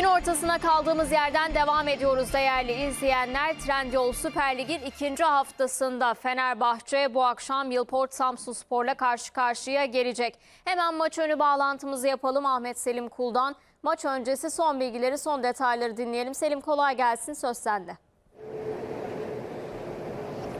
Gün ortasına kaldığımız yerden devam ediyoruz değerli izleyenler. Trendyol Süper Lig'in ikinci haftasında Fenerbahçe bu akşam Yılport Samsunspor'la karşı karşıya gelecek. Hemen maç önü bağlantımızı yapalım Ahmet Selim Kul'dan. Maç öncesi son bilgileri, son detayları dinleyelim. Selim kolay gelsin, söz sende.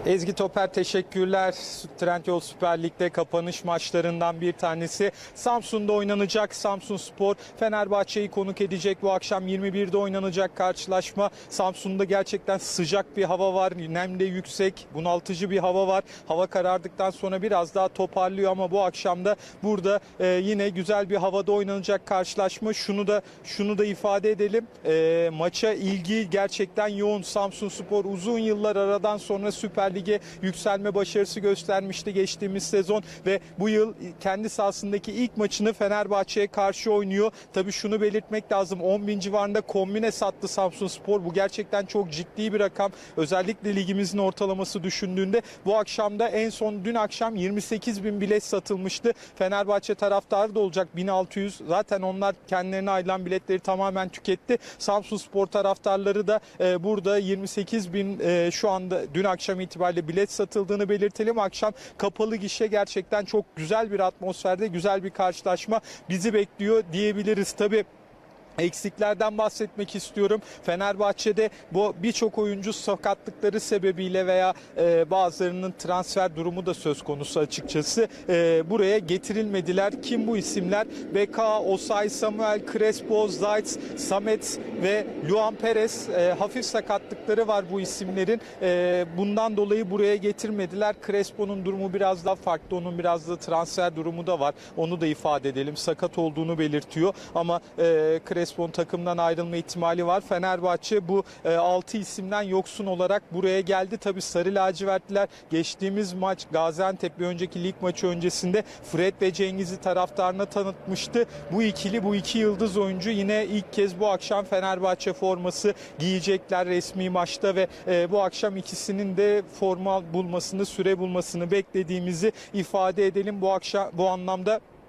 Ezgi Toper teşekkürler. Trendyol Süper Lig'de kapanış maçlarından bir tanesi. Samsun'da oynanacak. Samsun Spor Fenerbahçe'yi konuk edecek. Bu akşam 21'de oynanacak karşılaşma. Samsun'da gerçekten sıcak bir hava var. Nem de yüksek. Bunaltıcı bir hava var. Hava karardıktan sonra biraz daha toparlıyor ama bu akşam da burada e, yine güzel bir havada oynanacak karşılaşma. Şunu da şunu da ifade edelim. E, maça ilgi gerçekten yoğun. Samsun Spor uzun yıllar aradan sonra Süper Lig'e yükselme başarısı göstermişti geçtiğimiz sezon ve bu yıl kendi sahasındaki ilk maçını Fenerbahçe'ye karşı oynuyor. Tabii şunu belirtmek lazım. 10 bin civarında kombine sattı Samsun Spor. Bu gerçekten çok ciddi bir rakam. Özellikle ligimizin ortalaması düşündüğünde bu akşamda en son dün akşam 28 bin bilet satılmıştı. Fenerbahçe taraftarı da olacak 1600. Zaten onlar kendilerine ayrılan biletleri tamamen tüketti. Samsun Spor taraftarları da e, burada 28 bin e, şu anda dün akşam itibariyle bilet satıldığını belirtelim. Akşam kapalı gişe gerçekten çok güzel bir atmosferde güzel bir karşılaşma bizi bekliyor diyebiliriz. Tabii Eksiklerden bahsetmek istiyorum. Fenerbahçe'de bu birçok oyuncu sakatlıkları sebebiyle veya e, bazılarının transfer durumu da söz konusu açıkçası. E, buraya getirilmediler. Kim bu isimler? BK, Osay, Samuel, Crespo, Zayt, Samet ve Luan Perez. E, hafif sakatlıkları var bu isimlerin. E, bundan dolayı buraya getirmediler. Crespo'nun durumu biraz daha farklı. Onun biraz da transfer durumu da var. Onu da ifade edelim. Sakat olduğunu belirtiyor. Ama e, Crespo'nun takımdan ayrılma ihtimali var. Fenerbahçe bu 6 isimden yoksun olarak buraya geldi. Tabii Sarı Lacivertliler geçtiğimiz maç Gaziantep bir önceki lig maçı öncesinde Fred ve Cengiz'i taraftarına tanıtmıştı. Bu ikili bu iki yıldız oyuncu yine ilk kez bu akşam Fenerbahçe forması giyecekler resmi maçta ve e, bu akşam ikisinin de forma bulmasını, süre bulmasını beklediğimizi ifade edelim. Bu akşam bu anlamda e,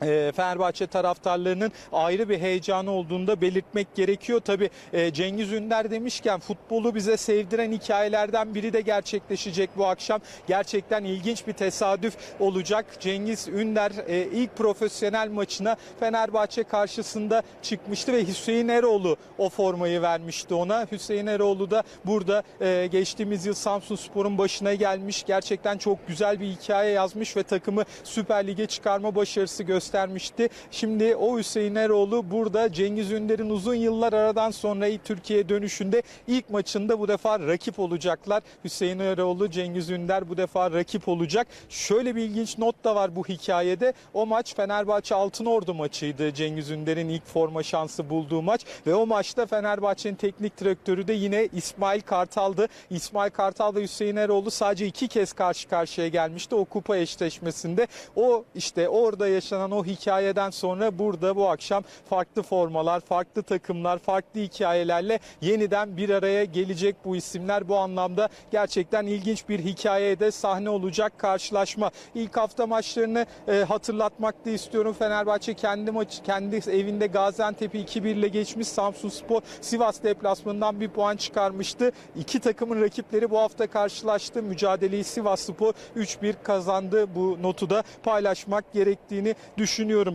Fenerbahçe taraftarlarının ayrı bir heyecanı olduğunu da belirtmek gerekiyor. Tabi Cengiz Ünder demişken futbolu bize sevdiren hikayelerden biri de gerçekleşecek bu akşam. Gerçekten ilginç bir tesadüf olacak. Cengiz Ünder e, ilk profesyonel maçına Fenerbahçe karşısında çıkmıştı ve Hüseyin Eroğlu o formayı vermişti ona. Hüseyin Eroğlu da burada e, geçtiğimiz yıl Samsun Spor'un başına gelmiş. Gerçekten çok güzel bir hikaye yazmış ve takımı Süper Lig'e çıkarma başarısı göstermişti göstermişti. Şimdi o Hüseyin Eroğlu burada Cengiz Ünder'in uzun yıllar aradan sonra Türkiye dönüşünde ilk maçında bu defa rakip olacaklar. Hüseyin Eroğlu, Cengiz Ünder bu defa rakip olacak. Şöyle bir ilginç not da var bu hikayede. O maç Fenerbahçe Altınordu maçıydı. Cengiz Ünder'in ilk forma şansı bulduğu maç ve o maçta Fenerbahçe'nin teknik direktörü de yine İsmail Kartal'dı. İsmail Kartal ve Hüseyin Eroğlu sadece iki kez karşı karşıya gelmişti o kupa eşleşmesinde. O işte orada yaşanan o hikayeden sonra burada bu akşam farklı formalar, farklı takımlar, farklı hikayelerle yeniden bir araya gelecek bu isimler. Bu anlamda gerçekten ilginç bir hikayeye de sahne olacak karşılaşma. İlk hafta maçlarını e, hatırlatmak da istiyorum. Fenerbahçe kendi maçı kendi evinde Gaziantep'i 2-1 ile geçmiş. Samsunspor Sivas deplasmanından bir puan çıkarmıştı. İki takımın rakipleri bu hafta karşılaştı. Mücadeleyi Sivasspor 3-1 kazandı. Bu notu da paylaşmak gerektiğini düşünüyorum.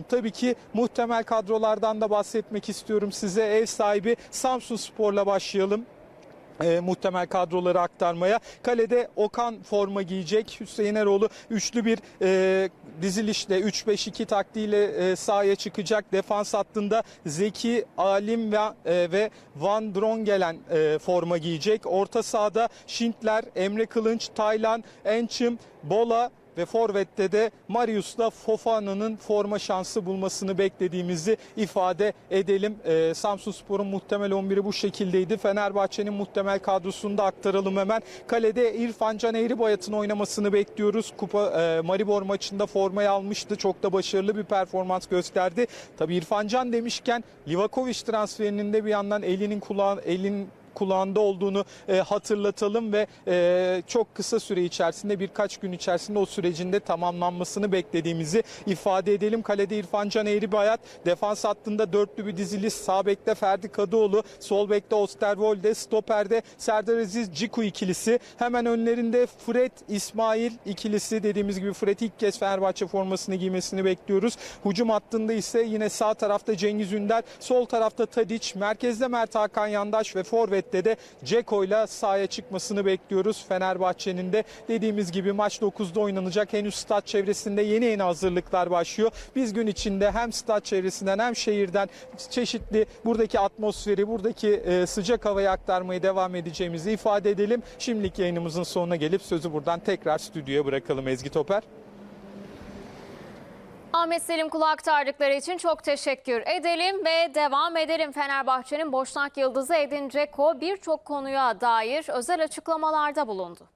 Tabii ki muhtemel kadrolardan da bahsetmek istiyorum size. Ev sahibi Samsun Spor'la başlayalım e, muhtemel kadroları aktarmaya. Kalede Okan forma giyecek. Hüseyin Eroğlu üçlü bir e, dizilişle 3-5-2 taktiğiyle e, sahaya çıkacak. Defans hattında Zeki, Alim ve, e, ve Van Drongelen e, forma giyecek. Orta sahada Şintler, Emre Kılınç, Taylan, Ençim, Bola ve Forvet'te de Marius'la Fofana'nın forma şansı bulmasını beklediğimizi ifade edelim. Ee, Samsun Spor'un muhtemel 11'i bu şekildeydi. Fenerbahçe'nin muhtemel kadrosunu da aktaralım hemen. Kalede İrfan Can Eğribayat'ın oynamasını bekliyoruz. Kupa e, Maribor maçında formayı almıştı. Çok da başarılı bir performans gösterdi. Tabii İrfan Can demişken Livakovic transferinin de bir yandan elinin kulağı elin kulağında olduğunu e, hatırlatalım ve e, çok kısa süre içerisinde birkaç gün içerisinde o sürecinde tamamlanmasını beklediğimizi ifade edelim. Kalede İrfan Can Eğribayat, defans hattında dörtlü bir dizili sağ bekte Ferdi Kadıoğlu, sol bekte Osterwolde, stoperde Serdar Aziz Ciku ikilisi. Hemen önlerinde Fred İsmail ikilisi dediğimiz gibi Fred ilk kez Fenerbahçe formasını giymesini bekliyoruz. Hücum hattında ise yine sağ tarafta Cengiz Ünder, sol tarafta Tadiç, merkezde Mert Hakan Yandaş ve forvette de Ceko ile sahaya çıkmasını bekliyoruz. Fenerbahçe'nin de dediğimiz gibi maç 9'da oynanacak. Henüz stat çevresinde yeni yeni hazırlıklar başlıyor. Biz gün içinde hem stat çevresinden hem şehirden çeşitli buradaki atmosferi, buradaki e, sıcak havayı aktarmaya devam edeceğimizi ifade edelim. Şimdilik yayınımızın sonuna gelip sözü buradan tekrar stüdyoya bırakalım Ezgi Toper. Ahmet Selim Kulu aktardıkları için çok teşekkür edelim ve devam edelim. Fenerbahçe'nin boşnak yıldızı Edin Dzeko birçok konuya dair özel açıklamalarda bulundu.